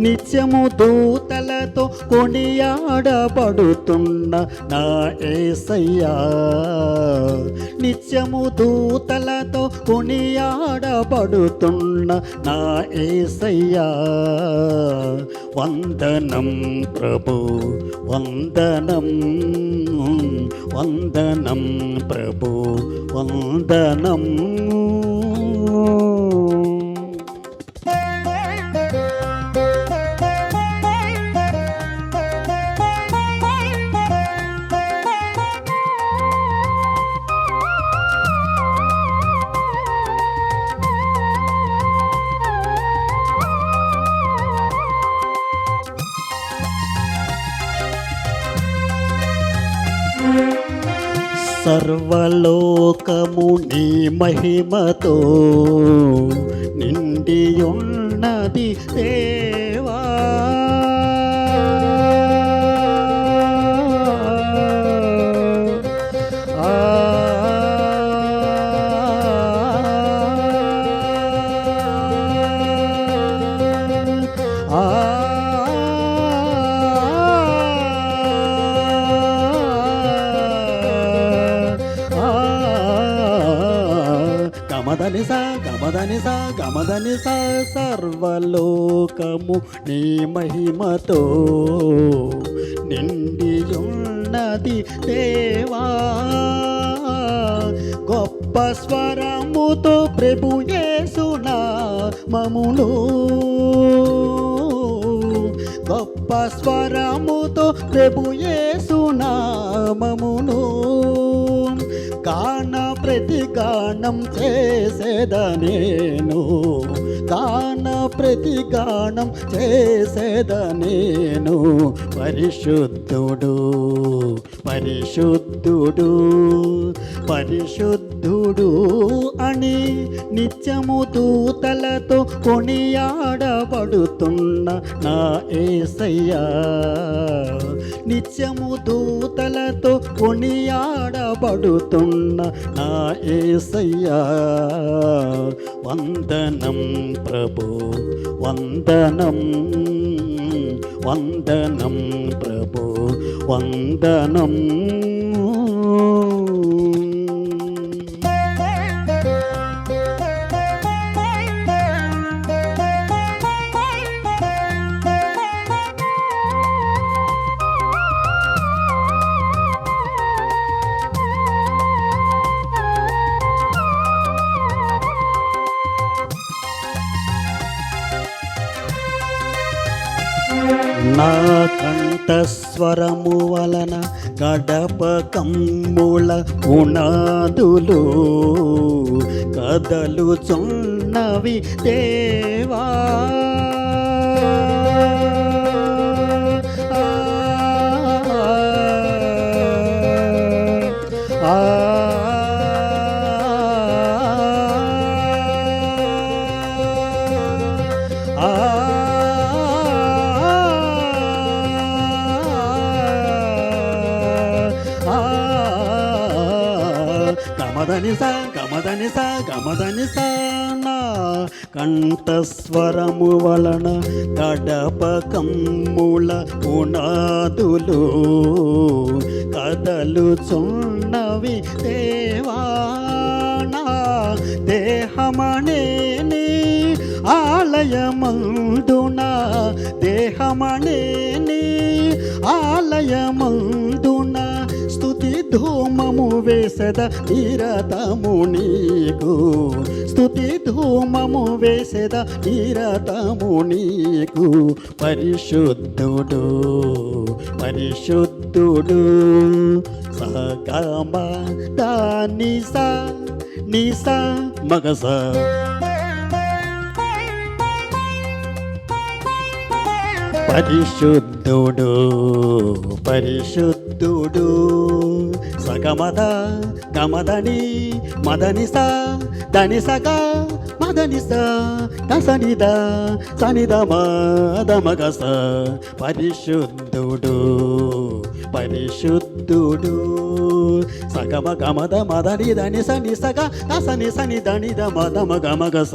నిత్యము దూతలతో కొనియాడబడుతున్న నా ఏసయ్యా. నిత్యము దూతలతో కొనియాడబడుతున్న నా ఏసయ్యా. వందనం ప్రభు వందనం వందనం ప్రభు వందనం సర్వలోకము నీ మహిమతో నిండి ఉన్నది దేవా. గమదని సా గమదని సా గమదని సా సర్వలోకము నీ మహిమతో. నిండి ఉన్నది దేవా గొప్ప స్వరముతో ప్రభు యేసునా మమును గొప్ప స్వరముతో ప్రభు యేసునామమును కానా ప్రతి గానం చేసేదనేను. గాన ప్రతి గానం చేసేద నేను పరిశుద్ధుడు పరిశుద్ధుడు పరిశుద్ధుడు అని నిత్యము దూతలతో కొనియాడబడుతున్న నా ఏసయ్యా. నిత్యము దూతలతో కొనియాడబడుతున్న నా ఏసయ్యా. వందనం ప్రభు వందనం వందనం ప్రభు వందనం నా కంఠస్వరము వలన కడపకమ్ముల కమ్ముల కదలుచున్నవి దేవా. గమదని సా గమదని సా గమదని సా నా కంఠస్వరము వలన గడప కమ్ముల పునాదులు కదలుచున్నవి దేవానా. దేహమనేని ఆలయమందున దేహమనేని ఆలయమందున ధూమము వేసద నిరతము నీకు. స్థుతి ధూమము వేసద నిరతము నీకు. పరిశుద్ధుడు పరిశుద్ధుడు సగమ దానిస నిసా మగసా. పరిశుద్ధుడు పరిశుద్ధుడు. సగమద గమదని మదని సని సగ మదని సనిద సనిద మదమగ స పరిశుద్ధుడు పరిశుద్ధుడు. సగమ గమద మదని దని సని సగ సని సని దణిద మదమగ మగ స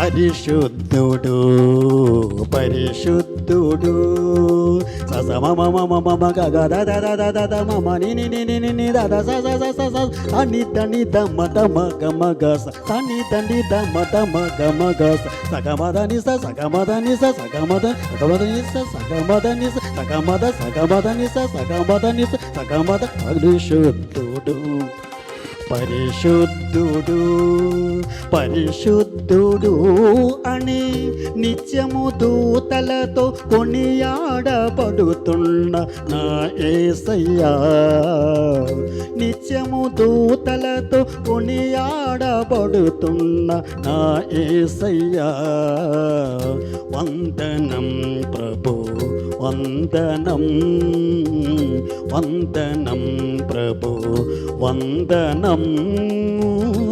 పరిశుద్ధుడు పరిశుద్ధుడు సమ మమ నిని నిని నిని దద స అని తని దమ్మ దమ గమ గస తని తని దమ్మ దమ గమ గస సగమద నిస సగమద నిస సగమద సగమద నిస సగమద నిస సగమద సగమద నిస సగమద నిస సగమద పరిశుద్ధుడు పరిశుద్ధుడు పరిశుద్ధుడు అని నిత్యము దూతలతో కొనియాడబడుతున్న నా ఏసయ్యా. నిత్యము దూతలతో కొనియాడబడుతున్న నా ఏసయ్యా. వందనం ప్రభు వందనం వందనం ప్రభు వందనం Ooh.